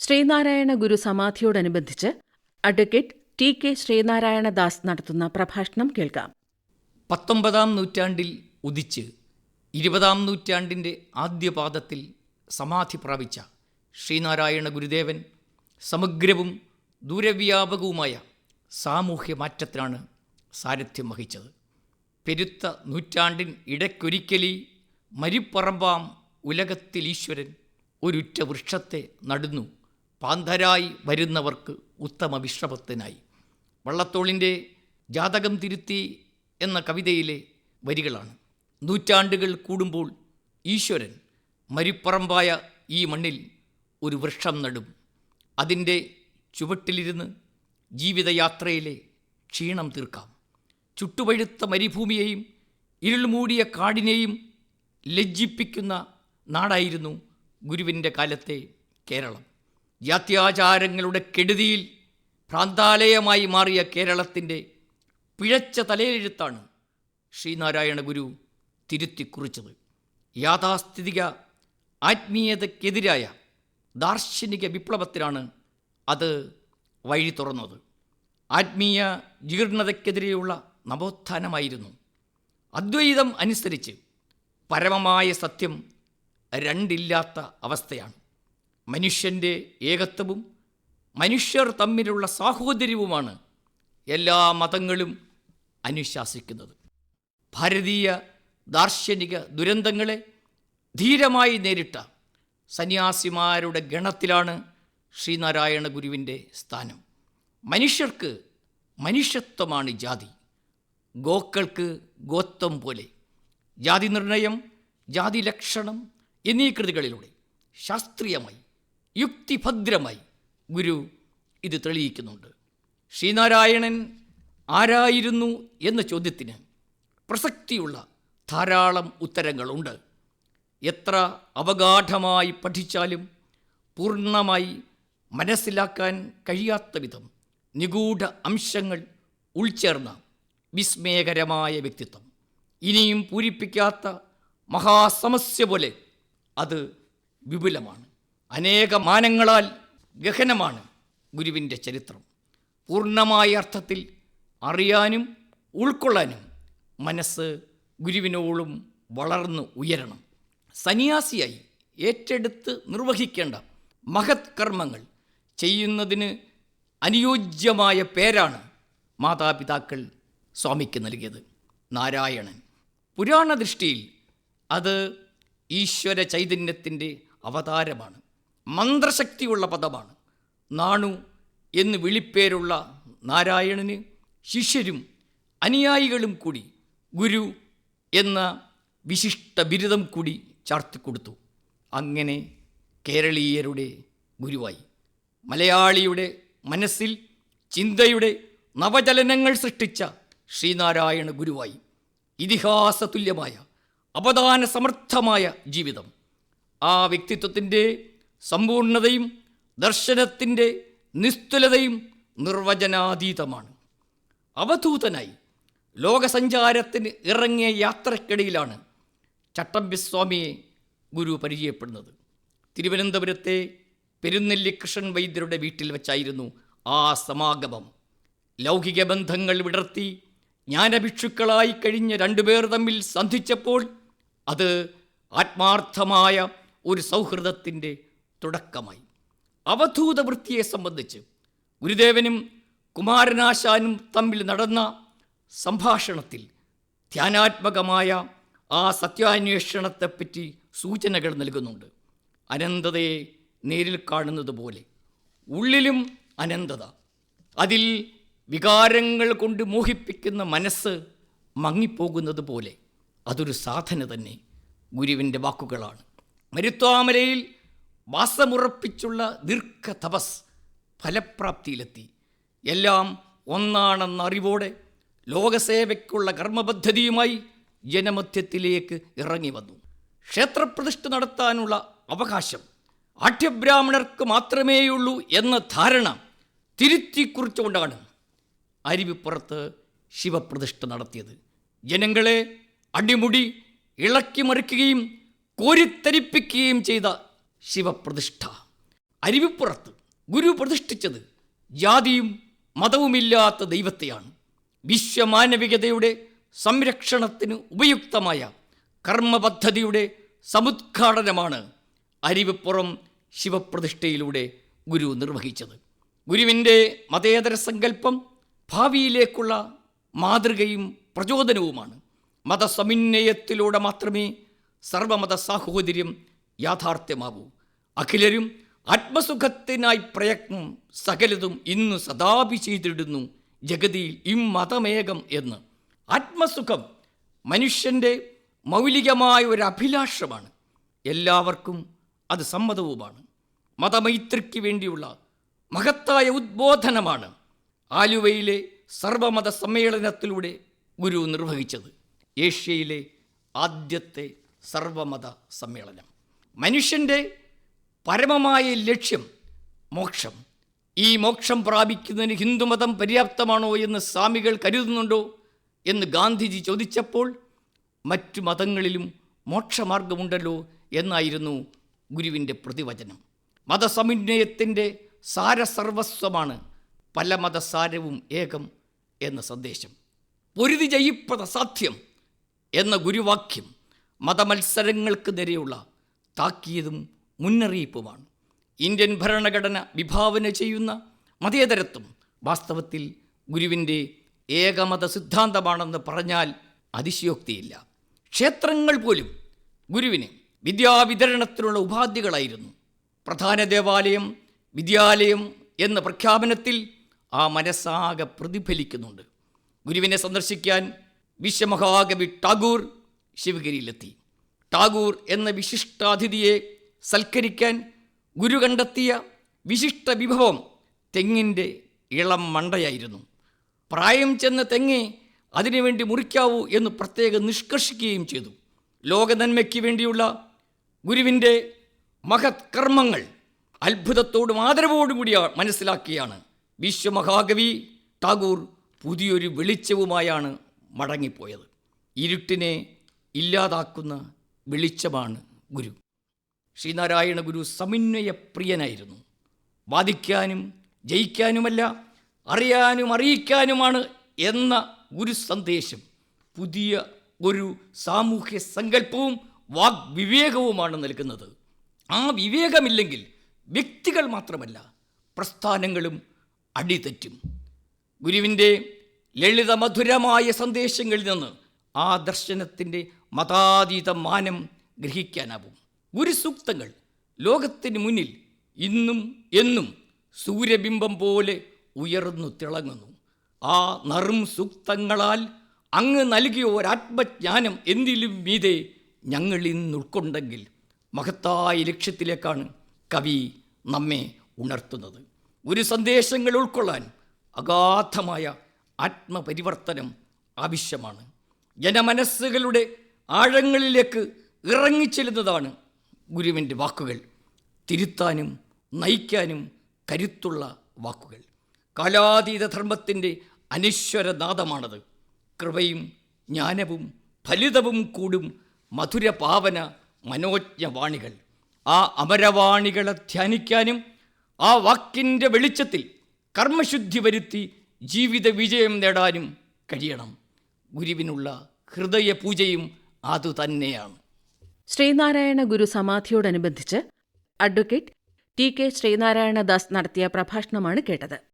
Sreenarayana Guru സമാധിയോടനുബന്ധിച്ച് advocate T K Sreenarayana Das നടത്തുന്ന പ്രഭാഷണം കേൾക്കാം. പത്തൊമ്പതാം നൂറ്റാണ്ടിൽ ഉദിച്ച് ഇരുപതാം നൂറ്റാണ്ടിന്റെ ആദ്യപാദത്തിൽ സമാധി പ്രാപിച്ച ശ്രീനാരായണ ഗുരുദേവൻ സമഗ്രവും ദൂരവ്യാപകവുമായ സാമൂഹ്യ മാറ്റത്തിനാണ് സാരഥ്യം വഹിച്ചത്. പെരുത്ത നൂറ്റാണ്ടിൻ ഇടയ്ക്കൊരിക്കലി മരിപ്പറമ്പാം ഉലകത്തിൽ ഈശ്വരൻ ഒരുറ്റ വൃക്ഷത്തെ നടുന്നു. പാന്തരായി വരുന്നവർക്ക് ഉത്തമ വിശ്രമത്തിനായി. വള്ളത്തോളിന്റെ ജാതകം തിരുത്തി എന്ന കവിതയിലെ വരികളാണ്. നൂറ്റാണ്ടുകൾ കൂടുമ്പോൾ ഈശ്വരൻ മരിപ്പറമ്പായ ഈ മണ്ണിൽ ഒരു വൃക്ഷം നടും. അതിന്റെ ചുവട്ടിലിരുന്ന് ജീവിതയാത്രയിലെ ക്ഷീണം തീർക്കാം. ചുട്ടുപഴുത്ത മരുഭൂമിയെയും ഇരുൾമൂടിയ കാടിനെയും ലജ്ജിപ്പിക്കുന്ന നാടായിരുന്നു ഗുരുവിന്റെ കാലത്തെ കേരളം. ജാത്യാചാരങ്ങളുടെ കെടുതിയിൽ ഭ്രാന്താലയമായി മാറിയ കേരളത്തിന്റെ പിഴച്ച തലയെഴുത്താണ് ശ്രീനാരായണ ഗുരു തിരുത്തിക്കുറിച്ചത്. യാഥാസ്ഥിതിക ആത്മീയതയ്ക്കെതിരായ ദാർശനിക വിപ്ലവത്തിനാണ് അത് വഴി തുറന്നത്. ആത്മീയ ജീർണതയ്ക്കെതിരെയുള്ള നവോത്ഥാനമായിരുന്നു. അദ്വൈതം അനുസരിച്ച് പരമമായ സത്യം രണ്ടില്ലാത്ത അവസ്ഥയാണ്. മനുഷ്യന്റെ ഏകത്വവും മനുഷ്യർ തമ്മിലുള്ള സാഹോദര്യവുമാണ് എല്ലാ മതങ്ങളും അനുശാസിക്കുന്നത്. ഭാരതീയ ദാർശനിക ദുരന്തങ്ങളെ ധീരമായി നേരിട്ട സന്യാസിമാരുടെ ഗണത്തിലാണ് ശ്രീനാരായണ ഗുരുവിന്റെ സ്ഥാനം. മനുഷ്യർക്ക് മനുഷ്യത്വമാണ് ജാതി. ഗോക്കൾക്ക് ഗോത്വം പോലെ. ജാതി നിർണയം ജാതി ലക്ഷണം എന്നീ കൃതികളിലൂടെ ശാസ്ത്രീയമായി യുക്തിഭദ്രമായി ഗുരു ഇത് തെളിയിക്കുന്നുണ്ട്. ശ്രീനാരായണൻ ആരായിരുന്നു എന്ന ചോദ്യത്തിന് പ്രസക്തിയുള്ള ധാരാളം ഉത്തരങ്ങളുണ്ട്. എത്ര അവഗാഠമായി പഠിച്ചാലും പൂർണമായി മനസ്സിലാക്കാൻ കഴിയാത്ത വിധം നിഗൂഢ അംശങ്ങൾ ഉൾച്ചേർന്ന വിസ്മയകരമായ വ്യക്തിത്വം. ഇനിയും പൂരിപ്പിക്കാത്ത മഹാസമസ്യ പോലെ അത് വിപുലമാണ്. അനേക മാനങ്ങളാൽ ഗഹനമാണ് ഗുരുവിന്റെ ചരിത്രം. പൂർണമായ അർത്ഥത്തിൽ അറിയാനും ഉൾക്കൊള്ളാനും മനസ്സ് ഗുരുവിനോളും വളർന്നു ഉയരണം. സന്യാസിയായി ഏറ്റെടുത്ത് നിർവഹിക്കേണ്ട മഹത് കർമ്മങ്ങൾ ചെയ്യുന്നതിന് അനുയോജ്യമായ പേരാണ് മാതാപിതാക്കൾ സ്വാമിക്ക് നൽകിയത്. നാരായണൻ. പുരാണ ദൃഷ്ടിയിൽ അത് ഈശ്വര ചൈതന്യത്തിന്റെ അവതാരമാണ്. മന്ത്രശക്തിയുള്ള പദമാണ്. നാണു എന്ന് വിളിപ്പേരുള്ള നാരായണന് ശിഷ്യരും അനുയായികളും കൂടി ഗുരു എന്ന വിശിഷ്ട ബിരുദം കൂടി ചാർത്തിക്കൊടുത്തു അങ്ങനെ കേരളീയരുടെ ഗുരുവായി. മലയാളിയുടെ മനസ്സിൽ ചിന്തയുടെ നവചലനങ്ങൾ സൃഷ്ടിച്ച ശ്രീനാരായണ ഗുരുവായി. ഇതിഹാസ തുല്യമായ അപദാന സമർത്ഥമായ ജീവിതം. ആ വ്യക്തിത്വത്തിന്റെ സമ്പൂർണതയും ദർശനത്തിന്റെ നിസ്തുലതയും നിർവചനാതീതമാണ്. അവധൂതനായി ലോകസഞ്ചാരത്തിന് ഇറങ്ങിയ യാത്രക്കിടയിലാണ് ചട്ടമ്പിസ്വാമിയെ ഗുരു പരിചയപ്പെടുന്നത്. തിരുവനന്തപുരത്തെ പെരുന്നെല്ലി കൃഷ്ണൻ വൈദ്യരുടെ വീട്ടിൽ വെച്ചായിരുന്നു ആ സമാഗമം. ലൗകിക ബന്ധങ്ങൾ വിടർത്തി ജ്ഞാനഭിക്ഷുക്കളായി കഴിഞ്ഞ രണ്ടുപേർ തമ്മിൽ സന്ധിച്ചപ്പോൾ അത് ആത്മാർത്ഥമായ ഒരു സൗഹൃദത്തിന്റെ തുടക്കമായി. അവധൂത വൃത്തിയെ സംബന്ധിച്ച് ഗുരുദേവനും കുമാരനാശാനും തമ്മിൽ നടന്ന സംഭാഷണത്തിൽ ധ്യാനാത്മകമായ ആ സത്യാന്വേഷണത്തെപ്പറ്റി സൂചനകൾ നൽകുന്നുണ്ട്. അനന്തതയെ നേരിൽ കാണുന്നത് പോലെ ഉള്ളിലും അനന്തത. അതിൽ വികാരങ്ങൾ കൊണ്ട് മോഹിപ്പിക്കുന്ന മനസ്സ് മങ്ങിപ്പോകുന്നത് പോലെ അതൊരു സാധന തന്നെ ഗുരുവിന്റെ വാക്കുകളാണ്. മരുത്വാമലയിൽ വാസമുറപ്പിച്ചുള്ള ദീർഘ തപസ് ഫലപ്രാപ്തിയിലെത്തി. എല്ലാം ഒന്നാണെന്ന അറിവോടെ ലോകസേവയ്ക്കുള്ള കർമ്മപദ്ധതിയുമായി ജനമധ്യത്തിലേക്ക് ഇറങ്ങി വന്നു. ക്ഷേത്രപ്രതിഷ്ഠ നടത്താനുള്ള അവകാശം ആഠ്യബ്രാഹ്മണർക്ക് മാത്രമേയുള്ളൂ എന്ന ധാരണ തിരുത്തിക്കുറിച്ചുകൊണ്ടാണ് അരുവിപ്പുറത്ത് ശിവപ്രതിഷ്ഠ നടത്തിയത്. ജനങ്ങളെ അടിമുടി ഇളക്കി മറിക്കുകയും കോരിത്തരിപ്പിക്കുകയും ചെയ്ത ശിവപ്രതിഷ്ഠ. അരുവിപ്പുറത്ത് ഗുരു പ്രതിഷ്ഠിച്ചത് ജാതിയും മതവുമില്ലാത്ത ദൈവത്തെയാണ്. വിശ്വമാനവികതയുടെ സംരക്ഷണത്തിന് ഉപയുക്തമായ കർമ്മപദ്ധതിയുടെ സമുദ്ഘാടനമാണ് അരുവിപ്പുറം ശിവപ്രതിഷ്ഠയിലൂടെ ഗുരു നിർവഹിച്ചത്. ഗുരുവിന്റെ മതേതര സങ്കല്പം ഭാവിയിലേക്കുള്ള മാതൃകയും പ്രചോദനവുമാണ്. മതസമന്വയത്തിലൂടെ മാത്രമേ സർവമത സാഹോദര്യം യാഥാർത്ഥ്യമാവൂ അഖിലരും ആത്മസുഖത്തിനായി പ്രയത്നം സകലതും ഇന്ന് സദാപി ചെയ്തിടുന്നു ജഗതിയിൽ ഇമ്മതമേകം എന്ന്. ആത്മസുഖം മനുഷ്യന്റെ മൗലികമായ ഒരു അഭിലാഷമാണ്. എല്ലാവർക്കും അത് സമ്മതവുമാണ്. മതമൈത്രിക്ക് വേണ്ടിയുള്ള മഹത്തായ ഉദ്ബോധനമാണ് ആലുവയിലെ സർവമത സമ്മേളനത്തിലൂടെ ഗുരു നിർവഹിച്ചത്. ഏഷ്യയിലെ ആദ്യത്തെ സർവമത സമ്മേളനം. മനുഷ്യന്റെ പരമമായ ലക്ഷ്യം മോക്ഷം. ഈ മോക്ഷം പ്രാപിക്കുന്നതിന് ഹിന്ദുമതം പര്യാപ്തമാണോ എന്ന് സ്വാമികൾ കരുതുന്നുണ്ടോ എന്ന് ഗാന്ധിജി ചോദിച്ചപ്പോൾ മറ്റു മതങ്ങളിലും മോക്ഷമാർഗമുണ്ടല്ലോ എന്നായിരുന്നു ഗുരുവിന്റെ പ്രതിവചനം. മതസമന്വയത്തിന്റെ സാരസർവസ്വമാണ് പല മതസാരവും ഏകം എന്ന സന്ദേശം. പൊരുതി ജയിപ്പത സാധ്യം എന്ന ഗുരുവാക്യം മതമത്സരങ്ങൾക്ക് നേരെയുള്ള താക്കീതും മുന്നറിയിപ്പുമാണ്. ഇന്ത്യൻ ഭരണഘടന വിഭാവന ചെയ്യുന്ന മതേതരത്വം വാസ്തവത്തിൽ ഗുരുവിന്റെ ഏകമത സിദ്ധാന്തമാണെന്ന് പറഞ്ഞാൽ അതിശയോക്തിയില്ല. ക്ഷേത്രങ്ങൾ പോലും ഗുരുവിന് വിദ്യാവിതരണത്തിനുള്ള ഉപാധികളായിരുന്നു. പ്രധാന ദേവാലയം വിദ്യാലയം എന്ന പ്രഖ്യാപനത്തിൽ ആ മനസ്സാകെ പ്രതിഫലിക്കുന്നുണ്ട്. ഗുരുവിനെ സന്ദർശിക്കാൻ വിശ്വമഹാകവി ടാഗൂർ ശിവഗിരിയിലെത്തി. ടാഗോർ എന്ന വിശിഷ്ടാതിഥിയെ സൽക്കരിക്കാൻ ഗുരു കണ്ടെത്തിയ വിശിഷ്ട വിഭവം തെങ്ങിന്റെ ഇളം മണ്ടയായിരുന്നു. പ്രായം ചെന്ന തെങ്ങെ അതിനുവേണ്ടി മുറിക്കാവൂ എന്ന് പ്രത്യേകം നിഷ്കർഷിക്കുകയും ചെയ്തു. ലോകനന്മയ്ക്ക് വേണ്ടിയുള്ള ഗുരുവിന്റെ മഹത് കർമ്മങ്ങൾ അത്ഭുതത്തോടും ആദരവോടും കൂടി മനസ്സിലാക്കിയാണ്. വിശ്വമഹാകവി ടാഗൂർ പുതിയൊരു വെളിച്ചവുമായാണ് മടങ്ങിപ്പോയത്. ഇരുട്ടിനെ ഇല്ലാതാക്കുന്ന വെളിച്ചമാണ് ഗുരു. ശ്രീനാരായണ ഗുരു സമന്വയപ്രിയനായിരുന്നു. വാദിക്കാനും ജയിക്കാനുമല്ല അറിയാനും അറിയിക്കാനുമാണ് എന്ന ഗുരു സന്ദേശം പുതിയ ഒരു സാമൂഹ്യ സങ്കല്പവും വാഗ്വിവേകവുമാണ് നൽകുന്നത്. ആ വിവേകമില്ലെങ്കിൽ വ്യക്തികൾ മാത്രമല്ല പ്രസ്ഥാനങ്ങളും അടിതെറ്റും. ഗുരുവിന്റെ ലളിതമധുരമായ സന്ദേശങ്ങളിൽ നിന്ന് ആ ദർശനത്തിന്റെ മതാതീത മാനം ഗ്രഹിക്കാനാവും. ഗുരുസൂക്തങ്ങൾ ലോകത്തിന് മുന്നിൽ ഇന്നും എന്നും സൂര്യബിംബം പോലെ ഉയർന്നു തിളങ്ങുന്നു. ആ നറും സൂക്തങ്ങളാൽ അങ്ങ് നൽകിയ ഒരാത്മജ്ഞാനം എന്തിലും മീതെ ഞങ്ങൾ ഇന്ന് ഉൾക്കൊണ്ടെങ്കിൽ മഹത്തായ ലക്ഷ്യത്തിലേക്കാണ് കവി നമ്മെ ഉണർത്തുന്നത്. ഒരു സന്ദേശങ്ങൾ ഉൾക്കൊള്ളാൻ അഗാധമായ ആത്മപരിവർത്തനം ആവശ്യമാണ്. ജനമനസ്സുകളുടെ ആഴങ്ങളിലേക്ക് ഇറങ്ങിച്ചെല്ലുന്നതാണ് ഗുരുവിന്റെ വാക്കുകൾ. തിരുത്താനും നയിക്കാനും കരുത്തുള്ള വാക്കുകൾ. കാലാതീത ധർമ്മത്തിന്റെ അനശ്വരനാദമാണത്. കൃപയും ജ്ഞാനവും ഫലിതവും കൂടും മധുരപാവന മനോജ്ഞവാണികൾ. ആ അമരവാണികളെ ധ്യാനിക്കാനും ആ വാക്കിന്റെ വെളിച്ചത്തിൽ കർമ്മശുദ്ധി വരുത്തി ജീവിത വിജയം നേടാനും കഴിയണം. ഗുരുവിനുള്ള ഹൃദയപൂജയും അതുതന്നെയാണ് ശ്രീനാരായണ ഗുരു സമാധിയോടനുബന്ധിച്ച് അഡ്വക്കേറ്റ് ടി കെ ശ്രീനാരായണദാസ് നടത്തിയ പ്രഭാഷണമാണ് കേട്ടത്.